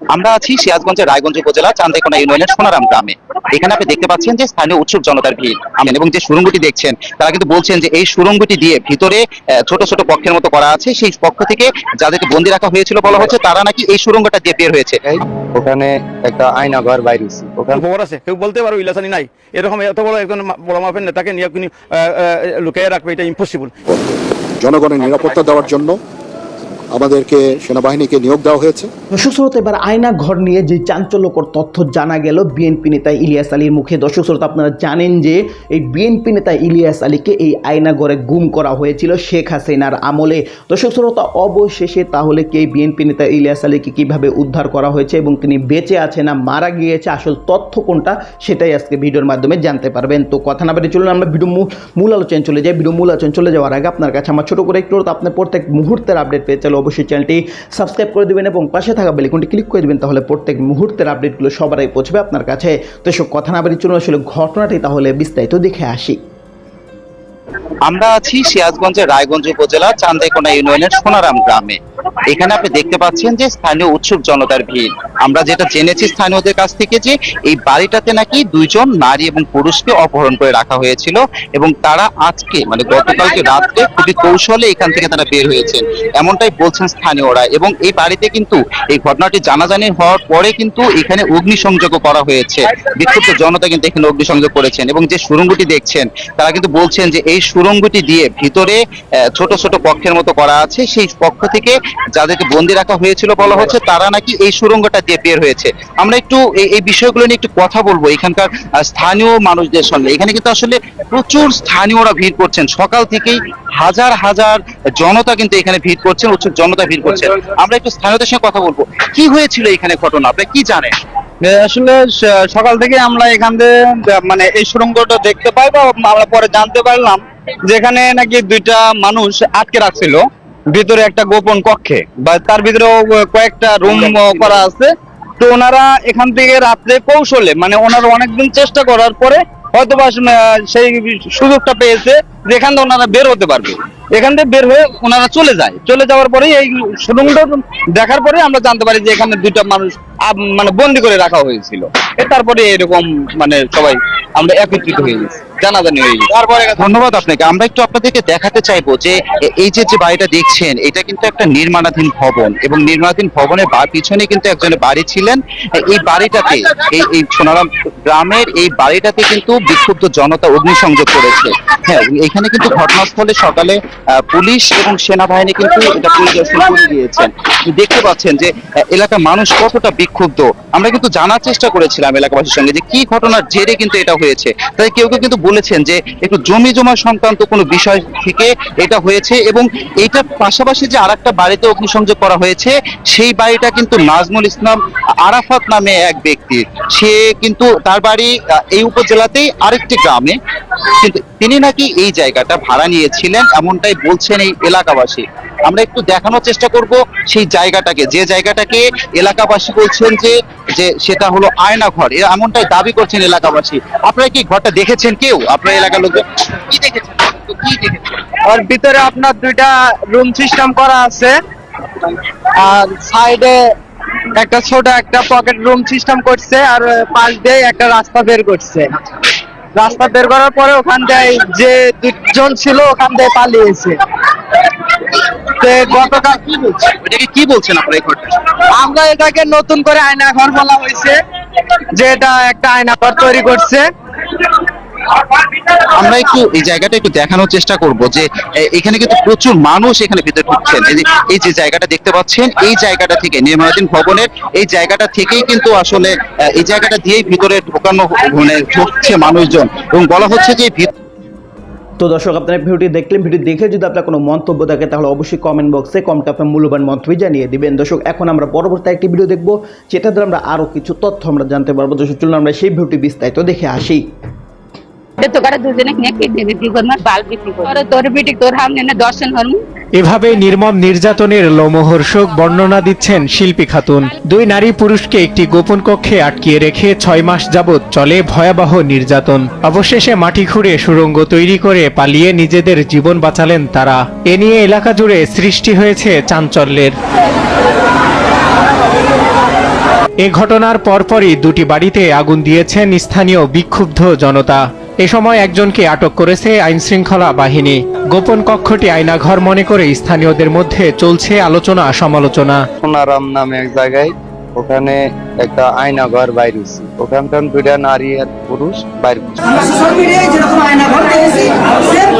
আমরা আছি সিরাজগঞ্জের রায়গঞ্জ উপজেলা চান্দাইকোনা ইউনিয়নের সোনারাম গ্রামে। এখানে আপনি দেখতে পাচ্ছেন যে স্থানীয় উৎসুক জনতার ভিড় আমেন এবং যে সুরঙ্গটি দেখছেন তারা কিন্তু বলছেন যে এই সুরঙ্গটি দিয়ে ভিতরে আহ, ছোট ছোট কক্ষের মতো করা আছে। সেই পক্ষ থেকে যাদেরকে বন্দি রাখা হয়েছিল বলা হচ্ছে তারা নাকি এই সুরঙ্গটা দিয়ে বের হয়েছে। ওখানে একটা আয়না ঘর বাইরে ওখানে খবর আছে। কেউ বলতে পারো ইলাসানি নাই। এরকম এত বড় একজন বড় মাপের নেতাকে নিয়ে কোনো লুকিয়ে রাখবে এটা ইম্পসিবল জনগণের নিরাপত্তা দেওয়ার জন্য আমাদেরকে সেনাবাহিনীকে নিয়োগ দেওয়া হয়েছে। দর্শক শ্রোতা এবার আয়না ঘর নিয়ে যে চাঞ্চল্যকর তথ্য জানা গেল বিএনপি নেতা ইলিয়াস আলীর মুখে। দর্শক শ্রোতা আপনারা জানেন যে এই বিএনপি নেতা ইলিয়াস আলীকে এই আয়না ঘরে গুম করা হয়েছিল শেখ হাসিনার আমলে। দর্শক শ্রোতা অবশেষে তাহলে কে বিএনপি নেতা ইলিয়াস আলীকে কীভাবে উদ্ধার করা হয়েছে এবং তিনি বেঁচে আছে না মারা গিয়েছে? আসল তথ্য কোনটা সেটাই আজকে ভিডিওর মাধ্যমে জানতে পারবেন। তো কথা না বেরিয়ে চলুন, আমরা ভিডিও মূল- আলোচনায় চলে যাই। ভিডিও মূল আলোচনা চলে যাওয়ার আগে আপনার কাছে আমার ছোটো করে একটু আপনার প্রত্যেক মুহূর্তের আপডেট পেয়ে চলে অবশ্যই চ্যানেলটি সাবস্ক্রাইব করে দেবেন এবং পাশে থাকা বেলিকনটি ক্লিক করে দেবেন, তাহলে প্রত্যেক মুহূর্তের আপডেটগুলো সবারই পৌঁছবে আপনার কাছে। তো এসব কথা না বাড়ির চলুন, আসলে ঘটনাটি তাহলে বিস্তারিত দেখে আসি। আমরা আছি সিরাজগঞ্জের রায়গঞ্জ উপজেলা চান্দাইকোনা ইউনিয়নের সোনারাম গ্রামে। এখানে আপনি দেখতে পাচ্ছেন যে স্থানীয় উৎসুক জনতার ভিড়। আমরা যেটা জেনেছি স্থানীয়দের কাছ থেকে যে এই বাড়িটাতে নাকি দুইজন নারী এবং পুরুষকে অপহরণ করে রাখা হয়েছিল এবং তারা আজকে মানে গতকালকে রাত্রে খুবই কৌশলে এখান থেকে তারা বের হয়েছেন। এমনটাই বলছেন স্থানীয়রা এবং এই বাড়িতে কিন্তু এই ঘটনাটি জানাজানি হওয়ার পরে কিন্তু এখানে অগ্নিসংযোগ করা হয়েছে। বিক্ষুব্ধ জনতা কিন্তু এখানে অগ্নিসংযোগ করেছেন এবং যে সুরঙ্গটি দেখছেন, তারা কিন্তু বলছেন যে এই সুরঙ্গটি দিয়ে ভিতরে ছোট ছোট কক্ষের মতো করা আছে। সেই পক্ষ থেকে যাদেরকে বন্দি রাখা হয়েছিল বলা হচ্ছে, তারা নাকি এই সুরঙ্গটা দিয়ে বের হয়েছে। আমরা একটু এই- বিষয়গুলো নিয়ে একটু কথা বলব এখানকার স্থানীয় মানুষদের সঙ্গে। এখানে কিন্তু আসলে প্রচুর স্থানীয়রা ভিড় করছেন। সকাল থেকেই হাজার হাজার জনতা কিন্তু এখানে ভিড় করছেন উৎসুক জনতা ভিড় করছেন। আমরা একটু স্থানীয়দের সঙ্গে কথা বলব। কি হয়েছিল এখানে ঘটনা? আপনি কি জানেন? আসলে সকাল থেকে আমরা এখান থেকে মানে এই সুড়ঙ্গটা দেখতে পাই বা আমরা পরে জানতে পারলাম যেখানে নাকি দুইটা মানুষ আটকে রাখছিল ভিতরে একটা গোপন কক্ষে বা তার ভিতরেও কয়েকটা রুম করা আছে। তো ওনারা এখান থেকে রাত্রে কৌশলে মানে ওনারা অনেকদিন চেষ্টা করার পরে হয়তোবা সেই সুযোগটা পেয়েছে যেখান থেকে ওনারা বের হতে পারবে। এখান থেকে বের হয়ে ওনারা চলে যায়। চলে যাওয়ার পরে এই সুড়ঙ্গটা দেখার পরে আমরা জানতে পারি যে এখানে দুইটা মানুষ মানে বন্দি করে রাখা হয়েছিল। তারপরে এরকম মানে সবাই আমরা একত্রিত হয়ে গেছি জানাজানি হয়ে গেছি। তারপরে ধন্যবাদ আপনাকে। আমরা একটু আপনাদেরকে দেখাতে চাইব যে এই যে যে বাড়িটা দেখছেন এটা কিন্তু একটা নির্মাণাধীন ভবন এবং নির্মাণাধীন ভবনের বা- পিছনে কিন্তু একজনের বাড়ি ছিলেন। এই বাড়িটাতে এই এই সোনারাম গ্রামের এই বাড়িটাতে কিন্তু বিক্ষুব্ধ জনতা অগ্নিসংযোগ করেছে। হ্যাঁ এখানে কিন্তু ঘটনাস্থলে সকালে পুলিশ এবং সেনাবাহিনী কিন্তু এটা পরিদর্শন করে দিয়েছেন। দেখতে পাচ্ছেন যে এলাকার মানুষ কতটা বিক্ষুব্ধ। আমরা কিন্তু জানার চেষ্টা করেছিলাম এলাকাবাসীর সঙ্গে যে, কি ঘটনার জেরে কিন্তু এটা হয়েছে। তাই কেউ কেউ কিন্তু বলেছেন যে, একটু জমি জমা সংক্রান্ত কোনো বিষয় থেকে এটা হয়েছে এবং এইটার পাশাপাশি যে আরেকটা বাড়িতে অগ্নিসংযোগ করা হয়েছে, সেই বাড়িটা কিন্তু নাজমুল ইসলাম আরাফাত নামে এক ব্যক্তির। সে কিন্তু তার বাড়ি এই উপজেলাতেই আরেকটি গ্রামে তিনি নাকি এই জায়গাটা ভাড়া নিয়েছিলেন, এমনটাই বলছেন এই এলাকাবাসী। আমরা একটু দেখানোর চেষ্টা করব সেই জায়গাটাকে, যে জায়গাটাকে এলাকাবাসী বলছেন যে যে সেটা হলো আয়না ঘর এমনটাই দাবি করছেন এলাকাবাসী। আপনারা কি ঘরটা দেখেছেন কেউ? আপনার এলাকার লোকজন কি দেখেছেন? ওর ভিতরে আপনার দুইটা রুম সিস্টেম করা আছে। আর সাইডে একটা ছোট একটা পকেট রুম সিস্টেম করছে, আর পাশ দিয়ে একটা রাস্তা বের করছে। রাস্তা বের করার পরে ওখান দিয়ে যে দুজন ছিল ওখান দিয়ে পালিয়েছে। গতকাল কি বলছে? ওইটাকে কি বলছেন আপনারা এই আমরা এটাকে নতুন করে আয়না ঘর বলা হয়েছে যে এটা একটা আয়না ঘর তৈরি করছে। আমরা একটু এই জায়গাটা একটু দেখানোর চেষ্টা করব যে এখানে কিন্তু প্রচুর মানুষ এখানে ভিতরে ঢুকছেন। এই যে জায়গাটা দেখতে পাচ্ছেন, এই জায়গাটা থেকে নির্মাণাধীন ভবনের এই জায়গাটা থেকেই কিন্তু আসলে এই জায়গাটা দিয়েই ভিতরে ঢোকানো মানে ঢুকছে মানুষজন। এবং বলা হচ্ছে যে তো দর্শক, আপনারা ভিডিওটি দেখলেন। ভিডিও দেখে যদি আপনার কোনো মন্তব্য থাকে, তাহলে অবশ্যই কমেন্ট বক্সে কমটা আপনার মূল্যবান মন্তব্য জানিয়ে দিবেন। দর্শক, এখন আমরা পরবর্তী একটি ভিডিও দেখব যেটা দ্বারা আমরা আরও কিছু তথ্য আমরা জানতে পারব। দর্শক, চলুন আমরা সেই ভিডিওটি বিস্তারিত দেখে আসি। এভাবে নির্মম নির্যাতনের লোমহর্ষক বর্ণনা দিচ্ছেন শিল্পী খাতুন। দুই নারী পুরুষকে একটি গোপন কক্ষে আটকিয়ে রেখে ছয় মাস যাবৎ চলে ভয়াবহ নির্যাতন। অবশেষে মাটি খুঁড়ে সুড়ঙ্গ তৈরি করে পালিয়ে নিজেদের জীবন বাঁচালেন তারা। এ নিয়ে এলাকা জুড়ে সৃষ্টি হয়েছে চাঞ্চল্যের। এ ঘটনার পরপরই দুটি বাড়িতে আগুন দিয়েছেন স্থানীয় বিক্ষুব্ধ জনতা। এ সময় একজনকে আটক করেছে আইনশৃঙ্খলা বাহিনী। গোপন কক্ষটি আয়নাঘর মনে করে স্থানীয়দের মধ্যে চলছে আলোচনা সমালোচনা। সোনারাম নামে এক জায়গায় ওখানে একটা আয়না ঘর বাইরে ওখানকার দুইটা নারী আর পুরুষ বাইরে সোশ্যাল মিডিয়ায় যেরকম আয়না ঘর দেখেছি সেম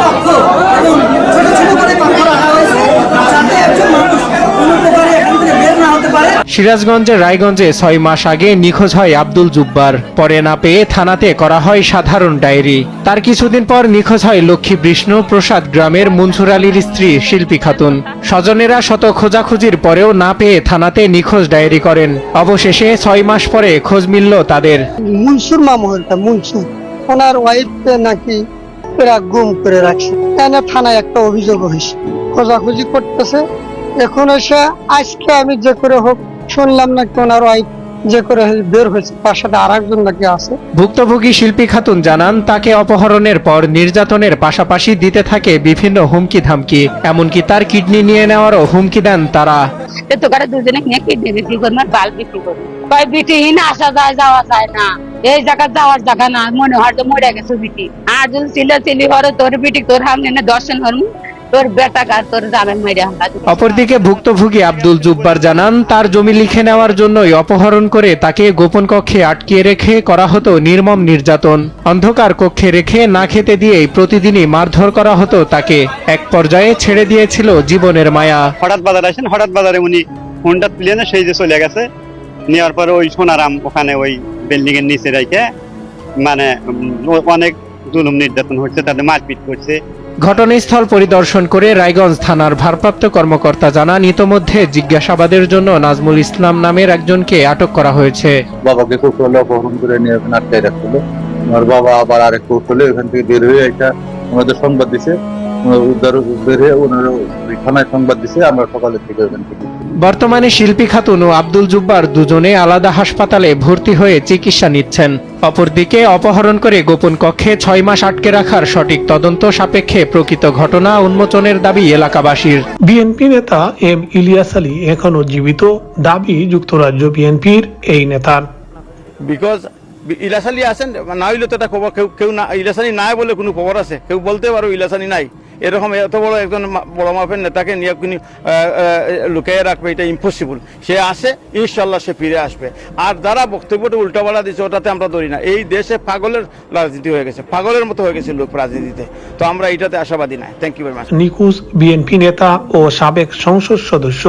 ছোট ছোট করে কক্ষ রাখা হয়েছে যাতে একজন মানুষ কোনো প্রকারে এখান থেকে বের না হতে পারে সিরাজগঞ্জের রায়গঞ্জে ছয় মাস আগে নিখোঁজ হয় আব্দুল জুব্বার। পরে না পেয়ে থানাতে করা হয় সাধারণ ডায়েরি। তার কিছুদিন পর নিখোঁজ হয় লক্ষ্মী বিষ্ণু প্রসাদ গ্রামের মনসুর আলীর স্ত্রী শিল্পী খাতুন। স্বজনেরা শত খোঁজাখুঁজির পরেও না পেয়ে থানাতে নিখোঁজ ডায়েরি করেন। অবশেষে ছয় মাস পরে খোঁজ মিলল তাদের। মুনসুর ওনার ওয়াইফ নাকি এরা গুম করে রাখছে। এনে থানায় একটা অভিযোগ হয়েছে। খোঁজাখুঁজি করতেছে। এখন এসে আজকে আমি যে করে হোক শুনলাম নাকি ওনার ওয়াইফ যে করে বের হয়েছে তার সাথে আর একজন নাকি আছে। ভুক্তভোগী শিল্পী খাতুন জানান তাকে অপহরণের পর নির্যাতনের পাশাপাশি দিতে থাকে বিভিন্ন হুমকি ধামকি এমনকি তার কিডনি নিয়ে নেওয়ারও হুমকি দেন তারা। তো করে দুজনে নিয়ে কিডনি বিক্রি করব আর বাল বিক্রি করব কয় বিটিহীন আসা যায় যাওয়া যায় না। এই জায়গা যাওয়ার জায়গা না মনে হয় তো মরে গেছে বিটি। আর যদি চিলি হরে তোর বিটি তোর সামনে দর্শন হরমু তোর বেটা কার তোর জামেন মেরে অপরদিকে ভুক্তভোগী আব্দুল জুব্বার জানান তার জমি লিখে নেওয়ার জন্যই অপহরণ করে তাকে গোপন কক্ষে আটকিয়ে রেখে করা হতো নির্মম নির্যাতন। অন্ধকার কক্ষে রেখে না খেতে দিয়েই প্রতিদিনই মারধর করা হতো তাকে। এক পর্যায়ে ছেড়ে দিয়েছিল জীবনের মায়া। হঠাৎ বাজারে আসেন হঠাৎ বাজারে উনি ফোনটা তুলে না সেই যে চলে গেছে। নেওয়ার পরে ওই সোনারাম ওখানে ওই বিল্ডিং এর নিচে রেখে মানে অনেক জুলুম নির্যাতন হচ্ছে তাদের মারপিট করছে। ঘটনাস্থল পরিদর্শন করে রায়গঞ্জ থানার ভারপ্রাপ্ত কর্মকর্তা জানান, ইতোমধ্যে জিজ্ঞাসাবাদের জন্য নাজমুল ইসলাম নামের একজনকে আটক করা হয়েছে। বাবাকে কৌশলে অপহরণ করে নিয়ে ওখানে আটকাই রাখছিল। আমার বাবা আবার আরেক কৌশলে এখান থেকে বের হয়ে এটা আমাদের সংবাদ দিছে। উদ্ধার বের হয়ে ওনার থানায় সংবাদ দিছে। আমরা সকালের থেকে ওখান থেকে বর্তমানে শিল্পী খাতুন ও আব্দুল জুব্বার দুজনে আলাদা হাসপাতালে ভর্তি হয়ে চিকিৎসা নিচ্ছেন। অপরদিকে অপহরণ করে গোপন কক্ষে ছয় মাস আটকে রাখার সঠিক তদন্ত সাপেক্ষে প্রকৃত ঘটনা উন্মোচনের দাবি এলাকাবাসীর। বিএনপি নেতা এম ইলিয়াস আলী এখনও জীবিত দাবি যুক্তরাজ্য বিএনপির এই নেতার। বিকজ ইলাসানি আছেন না হইলে তো এটা খবর কেউ কেউ না ইলাসানি নাই বলে কোনো খবর আছে। কেউ বলতে পারো ইলাসানি নাই। এরকম এত বড় একজন বড় মাপের নেতাকে নিয়ে কোনো লুকিয়ে রাখবে, এটা ইম্পসিবল সে আসে ইনশাল্লাহ সে ফিরে আসবে। আর যারা বক্তব্যটা উল্টাপাল্টা দিচ্ছে ওটাতে আমরা ধরি না। এই দেশে পাগলের রাজনীতি হয়ে গেছে, পাগলের মতো হয়ে গেছে লোক রাজনীতিতে। তো আমরা এটাতে আশাবাদী নাই। থ্যাংক ইউ ভেরি মাচ নিখোঁজ বিএনপি নেতা ও সাবেক সংসদ সদস্য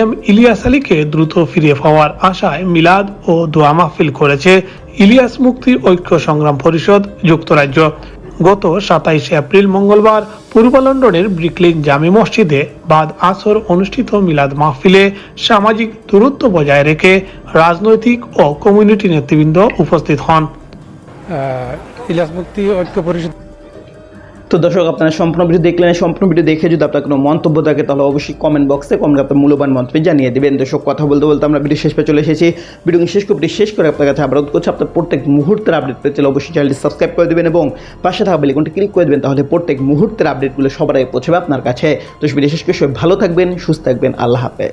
এম ইলিয়াস আলীকে দ্রুত ফিরে পাওয়ার আশায় মিলাদ ও দোয়া মাহফিল করেছে ইলিয়াস মুক্তি ঐক্য সংগ্রাম পরিষদ, যুক্তরাজ্য। গত সাতাইশে এপ্রিল মঙ্গলবার পূর্ব লন্ডনের ব্রিকলিন জামি মসজিদে বাদ আসর অনুষ্ঠিত মিলাদ মাহফিলে সামাজিক দূরত্ব বজায় রেখে রাজনৈতিক ও কমিউনিটি নেতৃবৃন্দ উপস্থিত হন। ইলাস মুক্তি ঐক্য পরিষদ তো দর্শক, আপনারা সম্পূর্ণ ভিডিও দেখলেন সম্পূর্ণ ভিডিও দেখে যদি আপনার কোনো মন্তব্য থাকে, তাহলে অবশ্যই কমেন্ট বক্সে কমেন্ট আপনার মূল্যবান মন্তব্য জানিয়ে দেবেন। দর্শক, কথা বলতে বলতে আমরা ভিডিও শেষ পেয়ে চলে এসেছি। ভিডিও শেষ করে শেষ করে আপনার কাছে আবার করছি। আপনার প্রত্যেক মুহূর্তের আপডেট পেতে চাইলে অবশ্যই চ্যানেলটি সাবস্ক্রাইব করে দেবেন এবং পাশে থাকা বেলিকনটি ক্লিক করে দেবেন, তাহলে প্রত্যেক মুহূর্তের আপডেটগুলো সবার আগে পৌঁছবে আপনার কাছে। তো ভিডিও শেষ করে সবাই ভালো থাকবেন, সুস্থ থাকবেন। আল্লাহ হাফেজ।